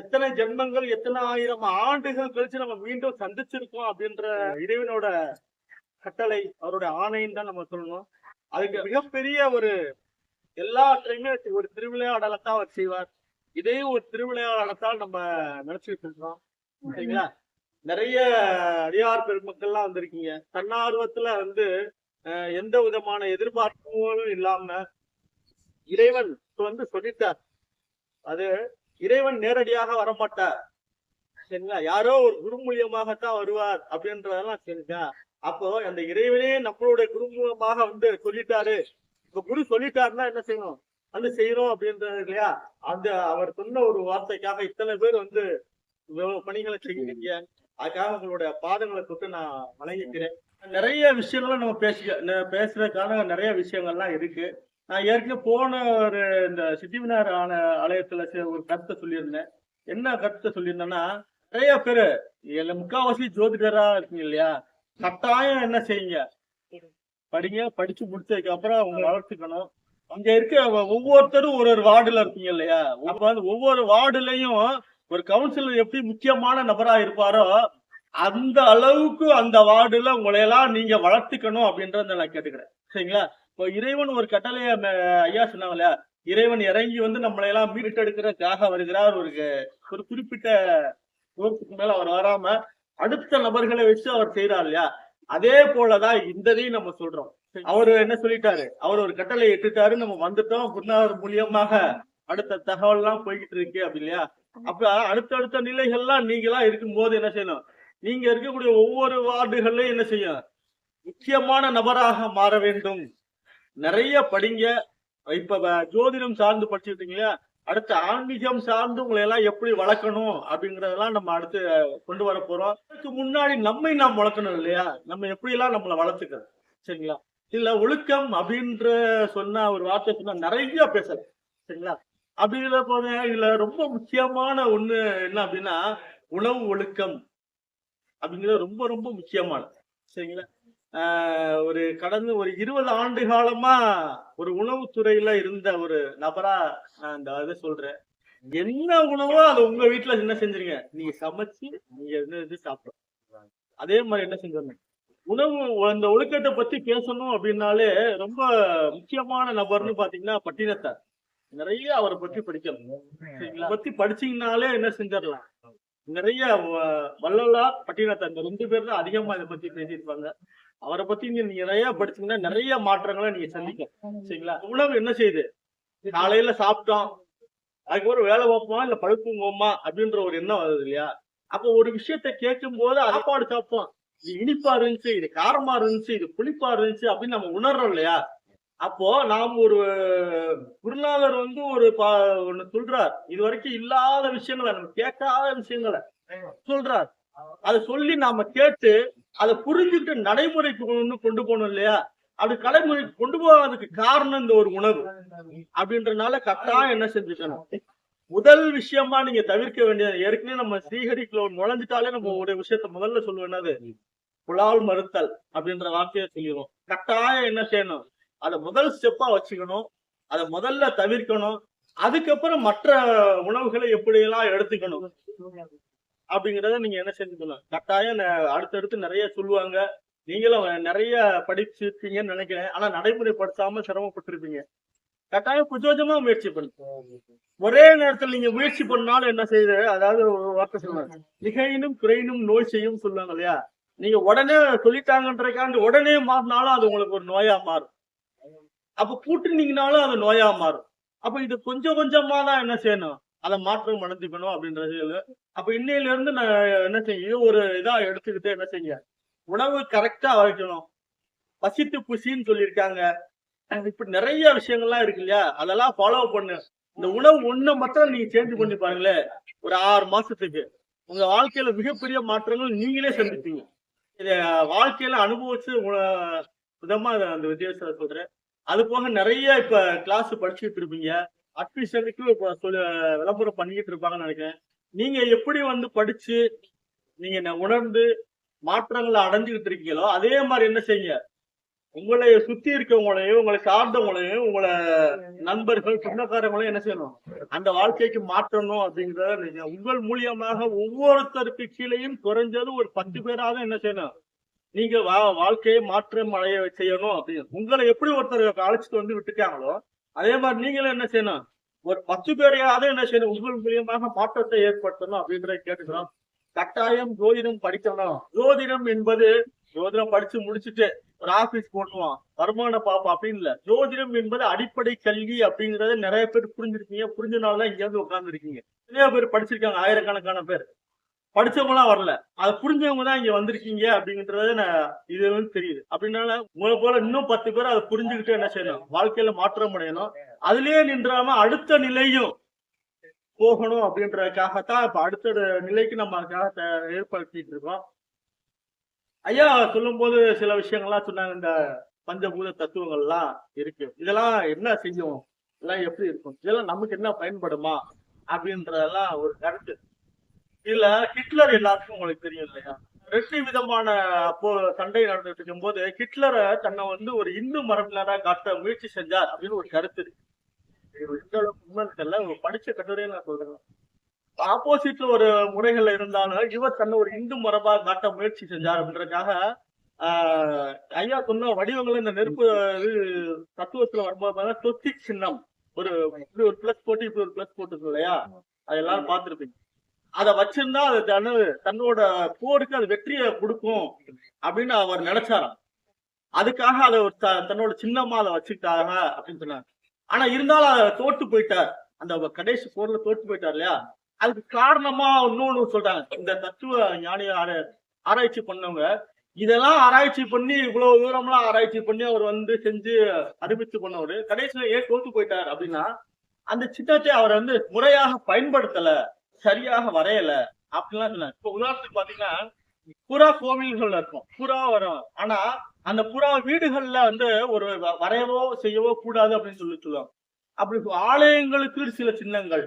எத்தனை ஜென்மங்கள் எத்தனை ஆயிரம் ஆண்டுகள் கழிச்சு நம்ம மீண்டும் சந்திச்சிருக்கோம் அப்படின்ற இறைவனோட கட்டளை அவருடைய ஆணைன்னு தான் நம்ம சொல்லணும். அதுக்கு மிகப்பெரிய ஒரு எல்லாற்றையுமே ஒரு திருவிளையாடலைத்தான் அவர் செய்வார். இதையும் ஒரு திருவிளையாடலைத்தான் நம்ம நினைச்சுட்டு இருக்கோம் சரிங்களா? நிறைய அடியார் பெருமக்கள்லாம் வந்திருக்கீங்க. தன்னார்வத்துல வந்து எந்த விதமான எதிர்பார்ப்பும் இல்லாம இறைவன் வந்து சொல்லிட்டார். அது இறைவன் நேரடியாக வரமாட்டார். சரிங்களா? யாரோ ஒரு குரு மூலியமாகத்தான் வருவார் அப்படின்றதெல்லாம் சரிங்களா? அப்போ அந்த இறைவனே நம்மளுடைய குருமூலமாக வந்து சொல்லிட்டாரு. இப்ப குரு சொல்லிட்டாருன்னா என்ன செய்யணும்? வந்து செய்யறோம் அப்படின்றது இல்லையா? அந்த அவர் சொன்ன ஒரு வார்த்தைக்காக இத்தனை பேர் வந்து பணிகளை செய்கிறீங்க அதுக்காக உங்களுடைய பாதங்களை தொட்டு நான் வணங்கிக்கிறேன். நிறைய விஷயங்கள்லாம் நம்ம பேசி பேசுறதுக்கான நிறைய விஷயங்கள்லாம் இருக்கு. நான் ஏற்கனவே போன ஒரு இந்த சித்திவினார் ஆன ஆலயத்துல ஒரு கருத்தை சொல்லியிருந்தேன். என்ன கருத்தை சொல்லியிருந்தேன்னா நிறைய பேரு இதுல முக்காவாசி ஜோதிடரா இருக்கீங்க இல்லையா? கட்டாயம் என்ன செய்யுங்க? படிங்க படிச்சு முடிச்சதுக்கு அப்புறம் அவங்க வளர்த்துக்கணும். அங்க இருக்க ஒவ்வொருத்தரும் ஒரு ஒரு வார்டுல இருக்கீங்க இல்லையா? வந்து ஒவ்வொரு வார்டுலயும் ஒரு கவுன்சிலர் எப்படி முக்கியமான நபரா இருப்பாரோ அந்த அளவுக்கு அந்த வார்டுல உங்களையெல்லாம் நீங்க வளர்த்துக்கணும் அப்படின்றத நான் கேட்டுக்கிறேன். சரிங்களா? இப்போ இறைவன் ஒரு கட்டளைய ஐயா சொன்னாங்க இல்லையா இறைவன் இறங்கி வந்து நம்மளை எல்லாம் மீட்டெடுக்கிறதுக்காக வருகிறார். ஒரு ஒரு குறிப்பிட்ட தூரத்துக்கு மேல அவர் வராம அடுத்த நபர்களை வச்சு அவர் செய்யறார் இல்லையா? அதே போலதான் இந்ததையும் நம்ம சொல்றோம். அவரு என்ன சொல்லிட்டாரு? அவர் ஒரு கட்டளை இட்டுட்டாரு. நம்ம வந்துட்டோம். குருநாதர் மூலியமாக அடுத்த தகவல் எல்லாம் போய்கிட்டு இருக்கு அப்படி இல்லையா? அப்ப அடுத்தடுத்த நிலைகள்லாம் நீங்களா இருக்கும்போது என்ன செய்யணும்? நீங்க இருக்கக்கூடிய ஒவ்வொரு வார்டுகள்லயும் என்ன செய்யும்? முக்கியமான நபராக மாற வேண்டும். நிறைய படிங்க. இப்ப ஜோதிடம் சார்ந்து படிச்சுட்டு அடுத்து ஆன்மீகம் சார்ந்து உங்களை எல்லாம் எப்படி வளர்க்கணும் அப்படிங்கறதெல்லாம் நம்ம அடுத்து கொண்டு வர போறோம். அதுக்கு முன்னாடி நம்மை நாம் வளர்க்கணும் இல்லையா? நம்ம எப்படி எல்லாம் நம்மளை வளர்த்துக்கிறது? சரிங்களா? இல்ல ஒழுக்கம் அப்படின்ற சொன்ன ஒரு வார்த்தை சொன்னா நிறைய பேசலாம் சரிங்களா? அப்படிங்கிற போது இதுல ரொம்ப முக்கியமான ஒண்ணு என்ன அப்படின்னா உணவு ஒழுக்கம் அப்படிங்கிறது ரொம்ப ரொம்ப முக்கியமானது. சரிங்களா? ஒரு கடந்த ஒரு இருபது ஆண்டு காலமா ஒரு உணவுத்துறையில இருந்த ஒரு நபரா நான் இந்த இதை சொல்றேன். என்ன உணவோ அதை உங்க வீட்டுல என்ன செஞ்சிருங்க? நீங்க சமைச்சு நீங்க என்ன இது சாப்பிடணும். அதே மாதிரி என்ன செஞ்சிருங்க உணவு அந்த ஒழுக்கத்தை பத்தி பேசணும் அப்படின்னாலே ரொம்ப முக்கியமான நபர்னு பாத்தீங்கன்னா பட்டினத்தார். நிறைய அவரை பத்தி படிக்கணும். சரிங்களா? பத்தி படிச்சீங்கனாலே என்ன செஞ்சிடலாம்? நிறைய வ- வள்ளலார் பட்டினத்தார். இந்த ரெண்டு பேர் தான் அதிகமா இதை பத்தி பேசியிருப்பாங்க. அவரை பத்தி நீங்க நிறைய படிச்சீங்கன்னா நிறைய மாற்றங்களை நீங்க சந்திக்கலாம் சரிங்களா? உணவு என்ன செய்யுது? காலையில சாப்பிட்டோம். அதுக்கப்புறம் வேலை பார்ப்போமா? இல்ல படுப்புங்கோமா அப்படின்ற ஒரு எண்ணம் வருது இல்லையா? அப்போ ஒரு விஷயத்த கேட்கும் போது சாப்பாடு சாப்பிட்டோம். இது இனிப்பா இருந்துச்சு இது காரமா இருந்துச்சு இது புளிப்பா இருந்துச்சு அப்படின்னு நம்ம உணர்றோம் இல்லையா? அப்போ நாம் ஒரு குருநாதர் வந்து ஒரு ஒண்ணு சொல்றார். இது வரைக்கும் இல்லாத விஷயங்களை நம்ம கேட்காத விஷயங்களை சொல்றார். அதை சொல்லி நாம கேட்டு அதை புரிஞ்சுட்டு நடைமுறைக்கு ஒண்ணு கொண்டு போகணும் இல்லையா? அப்படி கடைமுறைக்கு கொண்டு போகாததுக்கு காரணம் இந்த ஒரு உணவு அப்படின்றனால கட்டாயம் என்ன செஞ்சுக்கணும்? முதல் விஷயமா நீங்க தவிர்க்க வேண்டியது ஏற்கனவே நம்ம ஸ்ரீஹரிக்குள்ள நுழைஞ்சிட்டாலே நம்ம ஒரு விஷயத்த முதல்ல சொல்லுவோம் என்னது? புலால் மறுத்தல் அப்படின்ற வார்த்தையை சொல்லிடுவோம். கட்டாயம் என்ன செய்யணும்? அதை முதல் ஸ்டெப்பா வச்சுக்கணும். அதை முதல்ல தவிர்க்கணும். அதுக்கப்புறம் மற்ற உணவுகளை எப்படியெல்லாம் எடுத்துக்கணும்? அப்படிங்கறத நீங்க என்ன செஞ்சுக்கணும் கட்டாயம் அடுத்தடுத்து நிறைய சொல்லுவாங்க. நீங்களும் நிறைய படிச்சிருப்பீங்கன்னு நினைக்கிறேன். ஆனா நடைமுறைப்படுத்தாம சிரமப்பட்டிருப்பீங்க. கட்டாயம் கொஞ்சம் கொஞ்சமா முயற்சி பண்ணுங்க ஒரே நேரத்தில் நீங்க முயற்சி பண்ணாலும் என்ன செய்யுது? அதாவது ஒரு வார்த்தை சொல்லுவாங்க. மிகையினும் குறையினும் நோய் செய்யும் சொல்லுவாங்க இல்லையா? நீங்க உடனே சொல்லிட்டாங்கன்றக்காண்டி உடனே மாறினாலும் அது உங்களுக்கு ஒரு நோயா மாறும். அப்ப கூட்டுனீங்கனாலும் அது நோயா மாறும். அப்ப இது கொஞ்சம் கொஞ்சமா தான் என்ன செய்யணும்? அதை மாற்றம் அடைஞ்சுக்கணும் அப்படின்றது அப்ப இன்னையில இருந்து நான் என்ன செய்ய ஒரு இதா எடுத்துக்கிட்டு என்ன செய்ய உணவு கரெக்டா வைக்கணும் பசித்து புசின்னு சொல்லியிருக்காங்க. இப்ப நிறைய விஷயங்கள்லாம் இருக்கு இல்லையா? அதெல்லாம் ஃபாலோ பண்ணு. இந்த உணவு ஒண்ணு மட்டும் நீங்க சேஞ்ச் பண்ணி பாருங்களேன். ஒரு ஆறு மாசத்துக்கு. உங்க வாழ்க்கையில மிகப்பெரிய மாற்றங்கள் நீங்களே சந்திப்பீங்க. இத வாழ்க்கையில அனுபவிச்சு விதமா அந்த வித்தியாசத்தை சொல்றேன். அது போக நிறைய இப்ப கிளாஸ் படிச்சுட்டு இருப்பீங்க. அட்மிஷனுக்கு சொல்ல விளம்பரம் பண்ணிக்கிட்டு இருப்பாங்கன்னு நினைக்கிறேன். நீங்க எப்படி வந்து படிச்சு நீங்க உணர்ந்து மாற்றங்களை அடைஞ்சுக்கிட்டு இருக்கீங்களோ அதே மாதிரி என்ன செய்யுங்க? உங்களை சுத்தி இருக்கவங்களையும் உங்களை சார்ந்தவங்களையும் உங்களை நண்பர்கள் சொந்தக்காரங்களையும் என்ன செய்யணும்? அந்த வாழ்க்கைக்கு மாற்றணும் அப்படிங்கறத நீங்க உங்கள் மூலியமாக ஒவ்வொருத்தருக்கு கீழேயும் குறைஞ்சது ஒரு பத்து பேராக என்ன செய்யணும்? நீங்க வா- வாழ்க்கையை மாற்றம் அடைய செய்யணும் அப்படின்னு. உங்களை எப்படி ஒருத்தர் அழைச்சிட்டு வந்து விட்டுருக்காங்களோ அதே மாதிரி நீங்களும் என்ன செய்யணும்? ஒரு பத்து பேரையாவது என்ன செய்யணும்? உங்கள் மூலியமாக மாற்றத்தை ஏற்படுத்தணும் அப்படின்றத கேட்டுக்கிறோம். கட்டாயம் ஜோதிடம் படிக்கணும். ஜோதிடம் என்பது ஜோதிடம் படிச்சு முடிச்சுட்டு ஒரு ஆபீஸ் போட்டுவான் வருமானம் பாப்பா அப்படின்னு இல்ல. ஜோதிடம் என்பது அடிப்படை கல்வி அப்படிங்கறத நிறைய பேர் புரிஞ்சிருக்கீங்க புரிஞ்சனால தான் இங்க வந்து உட்கார்ந்து இருக்கீங்க நிறைய பேர் படிச்சிருக்காங்க. ஆயிரக்கணக்கான பேர். படிச்சவங்களாம் வரல. அதை புரிஞ்சவங்க தான் இங்க வந்திருக்கீங்க அப்படிங்கறத நான் இது வந்து தெரியுது. அப்படின்னால உங்களை போல இன்னும் பத்து பேர் அதை புரிஞ்சுக்கிட்டு என்ன செய்யணும்? வாழ்க்கையில மாற்றம் அடையணும். அதுலயே நின்றாம அடுத்த நிலையும் போகணும் அப்படின்றதுக்காகத்தான் இப்ப அடுத்த நிலைக்கு நம்ம அதுக்காக ஏற்படுத்திட்டு இருக்கோம். ஐயா சொல்லும்போது சில விஷயங்கள்லாம் சொன்னாங்க. இந்த பஞ்சபூத தத்துவங்கள்லாம் இருக்கு. இதெல்லாம் என்ன செய்யும்? இதெல்லாம் எப்படி இருக்கும்? இதெல்லாம் நமக்கு என்ன பயன்படுமா? அப்படின்றதெல்லாம் ஒரு கருத்து. இதுல ஹிட்லர் எல்லாருக்கும் உங்களுக்கு தெரியும் இல்லையா? ரெண்டு விதமான அப்போ சண்டை நடந்துட்டு இருக்கும் போது ஹிட்லரை தன்னை வந்து ஒரு இந்து மரபினரா காட்ட முயற்சி செஞ்சார் அப்படின்னு ஒரு கருத்து இருக்கு. எந்த அளவுக்கு உண்மைன்னு தெரியல. படிச்ச கட்டுரையை நான் சொல்றேன். ஆப்போசிட்ல ஒரு முறைகள்ல இருந்தாலும் இவர் தன்னை ஒரு இந்து மரபா காட்ட முயற்சி செஞ்சார் அப்படின்றதுக்காக ஆஹ் ஐயா சொன்ன வடிவங்கள் இந்த நெருப்பு தத்துவத்துல வரும்போது தொத்தி சின்னம். ஒரு இப்படி ஒரு பிளஸ் போட்டு இப்படி ஒரு பிளஸ் போட்டு இல்லையா? அது எல்லாரும் பார்த்திருப்பீங்க. அதை வச்சிருந்தா அது தன்னு தன்னோட போருக்கு அது வெற்றியை கொடுக்கும் அப்படின்னு அவர் நினைச்சாராம். அதுக்காக அதை ஒரு த- தன்னோட சின்னமா அதை வச்சுக்கிட்டாங்க அப்படின்னு சொன்னாங்க. ஆனா இருந்தாலும் அதை தோற்று போயிட்டார். அந்த கடைசி போர்ல தோற்று போயிட்டார் இல்லையா? அதுக்கு காரணமா இன்னொன்னு சொல்றாங்க. இந்த தத்துவ ஞானி ஆராய்ச்சி பண்ணவங்க இதெல்லாம் ஆராய்ச்சி பண்ணி இவ்வளவு தூரம்லாம் ஆராய்ச்சி பண்ணி அவர் வந்து செஞ்சு அறிவித்து பண்ணவரு கடைசியில ஏன் தோத்து போயிட்டார் அப்படின்னா அந்த சின்னத்தை அவர் வந்து முறையாக பயன்படுத்தல. சரியாக வரையல. அப்படிலாம் சொன்னாங்க இப்ப உதாரணத்துக்கு பாத்தீங்கன்னா புறா கோவில்கள்ல இருக்கும் புறா வரும். ஆனா அந்த புறா வீடுகள்ல வந்து ஒரு வரையவோ செய்யவோ கூடாது அப்படின்னு சொல்லி சொல்லுவாங்க. அப்படி ஆலயங்களுக்கு சில சின்னங்கள்.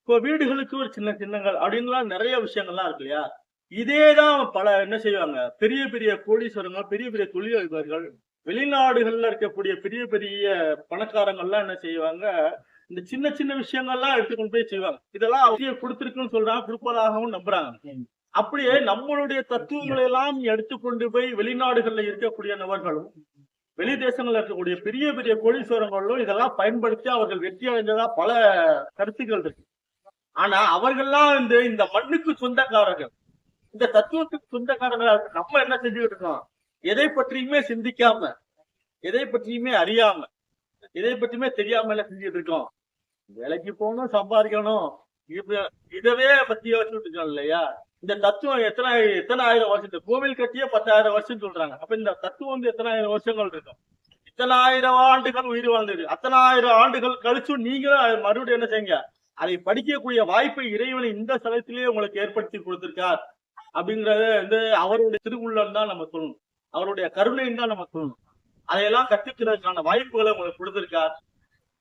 இப்போ வீடுகளுக்கு ஒரு சின்ன சின்னங்கள் அப்படின்லாம் நிறைய விஷயங்கள்லாம் இருக்கு இல்லையா? இதேதான் பல என்ன செய்வாங்க? பெரிய பெரிய கோடீஸ்வரங்க பெரிய பெரிய தொழிலதிபர்கள் வெளிநாடுகள்ல இருக்கக்கூடிய பெரிய பெரிய பணக்காரங்கள்லாம் என்ன செய்வாங்க? இந்த சின்ன சின்ன விஷயங்கள்லாம் எடுத்துக்கொண்டு போய் செய்வாங்க. இதெல்லாம் அவசியம் கொடுத்திருக்குன்னு சொல்றாங்க கொடுப்பதாகவும் நம்புறாங்க. அப்படியே நம்மளுடைய தத்துவங்களை எல்லாம் எடுத்துக்கொண்டு போய் வெளிநாடுகள்ல இருக்கக்கூடிய நபர்களும் வெளி தேசங்கள்ல இருக்கக்கூடிய பெரிய பெரிய கோடீஸ்வரங்களும் இதெல்லாம் பயன்படுத்தி அவர்கள் வெற்றி அடைஞ்சதா பல கருத்துக்கள் இருக்கு. ஆனா அவர்கள்லாம் இந்த இந்த மண்ணுக்கு சொந்தக்காரர்கள். இந்த தத்துவத்துக்கு சொந்தக்காரங்களா இருக்கு. நம்ம என்ன செஞ்சுக்கிட்டு இருக்கோம்? எதை பற்றியுமே சிந்திக்காம எதை பற்றியுமே அறியாம எதை பற்றியுமே தெரியாம எல்லாம் செஞ்சுட்டு இருக்கோம்? வேலைக்கு போகணும் சம்பாதிக்கணும். இப்ப- இதவே பத்தி யோசிச்சுட்டு இருக்கோம் இல்லையா? இந்த தத்துவம் எத்தனை எத்தனை ஆயிரம் வருஷம்? இந்த கோவில் கட்டியே பத்தாயிரம் வருஷம் சொல்றாங்க. அப்ப இந்த தத்துவம் வந்து எத்தனை ஆயிரம் வருஷங்கள் இருக்கும்? இத்தனை ஆயிரம் ஆண்டுகள் உயிர் வாழ்ந்தது. அத்தனை ஆயிரம் ஆண்டுகள் கழிச்சும் நீங்களும் மறுபடியும் என்ன செய்யுங்க? அதை படிக்கக்கூடிய வாய்ப்பை இறைவனை இந்த ஸ்தலத்திலேயே உங்களுக்கு ஏற்படுத்தி கொடுத்திருக்கார். அப்படிங்கறத வந்து அவருடைய திருவுள்ளம் தான் நம்ம சொல்லணும். அவருடைய கருணைன்னு தான் நம்ம சொல்லணும். அதையெல்லாம் கத்துக்கிறதுக்கான வாய்ப்புகளை உங்களுக்கு கொடுத்திருக்கார்.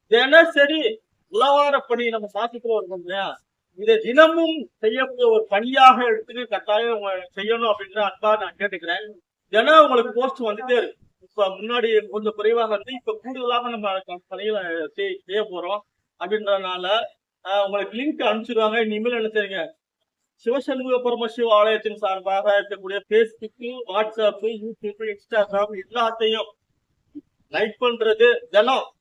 தினசரி உளவார பணி நம்ம மாசத்துல இருக்கோம் இல்லையா? இதை தினமும் செய்யக்கூடிய ஒரு பணியாக எடுத்துட்டு கட்டாயம் செய்யணும் அப்படின்ற அன்பா நான் கேட்டுக்கிறேன். தினம் உங்களுக்கு போஸ்ட் வந்துட்டே இருக்கு. இப்ப முன்னாடி கொஞ்சம் குறைவாக இருந்து இப்ப கூடுதலாக நம்ம அதுக்கான பணிகளை செய்- செய்ய போறோம் அப்படின்றதுனால உங்களுக்கு லிங்க் அனுப்பிச்சிருவாங்க இனிமேல் என்ன செய்யுங்க? சிவசண்முக பரமசிவ ஆலயத்தின் சார்பாக இருக்கக்கூடிய பேஸ்புக்கு வாட்ஸ்அப் யூடியூப் இன்ஸ்டாகிராம் எல்லாத்தையும் லைக் பண்றது தினம்.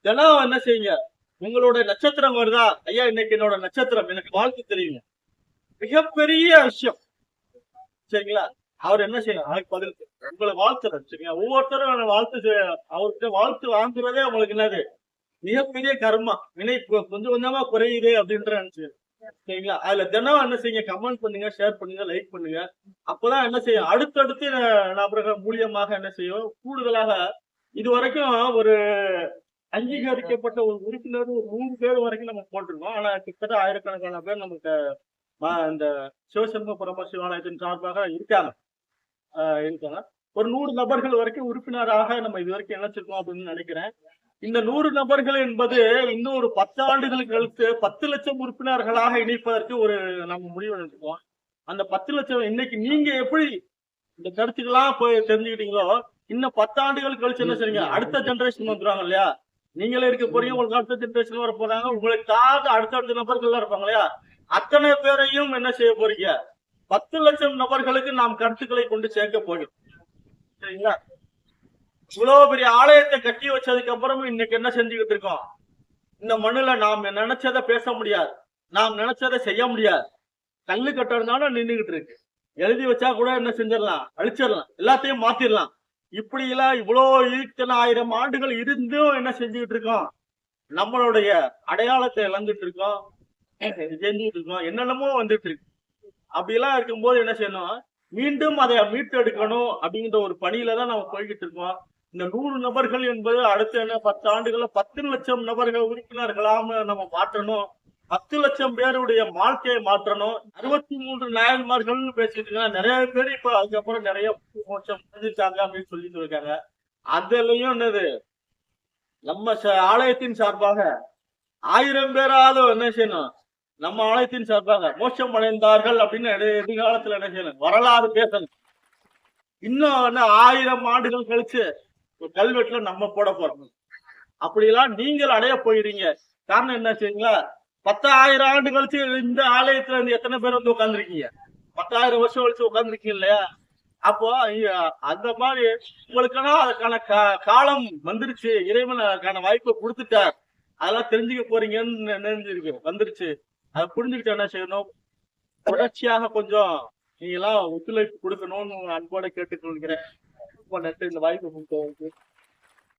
தினம் என்ன செய்யுங்க? உங்களோட நட்சத்திரம் வருதா? ஐயா இன்னைக்கு என்னோட நட்சத்திரம். எனக்கு வாழ்த்து தெரியுங்க. மிகப்பெரிய விஷயம். சரிங்களா? அவர் என்ன செய்யணும் அதுக்கு பதில் உங்களை வாழ்த்துறது சரிங்களா? ஒவ்வொருத்தரும் வாழ்த்து அவர்கிட்ட வாழ்த்து வாங்குறதே அவங்களுக்கு என்னது? மிகப்பெரிய கர்மா. வினை கொஞ்சம் கொஞ்சமா குறையுது அப்படின்ற நினைச்சு. சரிங்களா? அதுல தினம் என்ன செய்யுங்க? கமெண்ட் பண்ணுங்க ஷேர் பண்ணுங்க லைக் பண்ணுங்க. அப்பதான் என்ன செய்யும்? அடுத்தடுத்து நபர்கள் மூலியமாக என்ன செய்யும்? கூடுதலாக இது வரைக்கும் ஒரு அங்கீகரிக்கப்பட்ட ஒரு உறுப்பினர் ஒரு மூணு பேர் வரைக்கும் நம்ம போட்டிருக்கோம். ஆனா கிட்டத்தட்ட ஆயிரக்கணக்கான பேர் நமக்கு ம- இந்த பரம பரமசிவாலயத்தின் சார்பாக இருக்காங்க. ஆஹ் இருக்காங்க. ஒரு நூறு நபர்கள் வரைக்கும் உறுப்பினராக நம்ம இது வரைக்கும் இணைச்சிருக்கோம் அப்படின்னு நினைக்கிறேன். இந்த நூறு நபர்கள் என்பது இன்னும் ஒரு பத்து ஆண்டுகள் கழித்து பத்து லட்சம் உறுப்பினர்களாக இணைப்பதற்கு ஒரு நம்ம முடிவு எடுத்துக்கோம் அந்த பத்து லட்சம் இன்னைக்கு நீங்க எப்படி இந்த கருத்துக்கெல்லாம் போய் தெரிஞ்சுக்கிட்டீங்களோ இன்னும் பத்து ஆண்டுகள் கழிச்சு என்ன செய்றீங்க? அடுத்த ஜெனரேஷன் வந்துருவாங்க இல்லையா? நீங்களே இருக்க போறீங்க உங்களுக்கு அடுத்த ஜெனரேஷன் வர போறாங்க. உங்களுக்கு தாக்க அடுத்தடுத்த நபர்கள் இருப்பாங்க இல்லையா? அத்தனை பேரையும் என்ன செய்ய போறீங்க? பத்து லட்சம் நபர்களுக்கு நாம் கருத்துக்களை கொண்டு சேர்க்க போகிறோம். சரிங்களா? இவ்வளவு பெரிய ஆலயத்தை கட்டி வச்சதுக்கு அப்புறமும் இன்னைக்கு என்ன செஞ்சுக்கிட்டு இருக்கோம்? இந்த மண்ணுல நாம் நினைச்சதை பேச முடியாது. நாம் நினைச்சதை செய்ய முடியாது. கல்லு கட்டுறதுனால நின்னுகிட்டு இருக்கு. எழுதி வச்சா கூட என்ன செஞ்சிடலாம்? அழிச்சிடலாம். எல்லாத்தையும் மாத்திரலாம் இப்படி எல்லாம் இவ்வளோ இத்தனை ஆயிரம் ஆண்டுகள் இருந்தும் என்ன செஞ்சுக்கிட்டு இருக்கோம்? நம்மளுடைய அடையாளத்தை இழந்துட்டு இருக்கோம். செஞ்சுட்டு இருக்கோம். என்னென்னமோ வந்துட்டு இருக்கு. அப்படியெல்லாம் இருக்கும்போது என்ன செய்யணும்? மீண்டும் அதை மீட்டெடுக்கணும் அப்படிங்கிற ஒரு பணியில தான் நம்ம போய்கிட்டு இருக்கோம். இந்த நூறு நபர்கள் என்பது அடுத்த என்ன பத்து ஆண்டுகள்ல பத்து லட்சம் நபர்கள் உறுப்பினர்களாம நம்ம மாற்றணும். பத்து லட்சம் பேருடைய வாழ்க்கையை மாற்றணும். அறுபத்தி மூன்று நாயன்மார்கள் பேசிட்டு இருக்காங்க. நிறைய பேர் இப்ப அதுக்கப்புறம் நிறைய மோட்சம் அடைஞ்சிட்டாங்க அப்படின்னு சொல்லிட்டு இருக்காங்க. அதுலயும் என்னது? நம்ம ச- ஆலயத்தின் சார்பாக ஆயிரம் பேராவது என்ன செய்யணும்? நம்ம ஆலயத்தின் சார்பாக மோட்சம் அடைந்தார்கள் அப்படின்னு எதிர்காலத்துல என்ன செய்யணும்? வரலாறு பேசணும். இன்னும் என்ன ஆயிரம் ஆண்டுகள் கழிச்சு ஒரு கல்வெட்டுல நம்ம போட போறோம். அப்படியெல்லாம் நீங்கள் அடைய போயிடுறீங்க. காரணம் என்ன செய்யுங்களா பத்தாயிரம் ஆண்டு கழிச்சு இந்த ஆலயத்துல இருந்து எத்தனை பேர் வந்து உட்காந்துருக்கீங்க பத்தாயிரம் வருஷம் கழிச்சு உட்காந்துருக்கீங்க இல்லையா? அப்போ அந்த மாதிரி உங்களுக்கான அதுக்கான காலம் வந்துருச்சு. இறைவன் அதுக்கான வாய்ப்பை கொடுத்துட்டார். அதெல்லாம் தெரிஞ்சுக்க போறீங்கன்னு நினைஞ்சிருக்கு. வந்துருச்சு. அதை புரிஞ்சுக்கிட்டு என்ன செய்யணும்? தொடர்ச்சியாக கொஞ்சம் நீங்க எல்லாம் ஒத்துழைப்பு கொடுக்கணும்னு அன்போட கேட்டுக்கொள்கிறேன். ரொம்ப நன்றி. இந்த வாய்ப்பு கொடுத்தவங்களுக்கு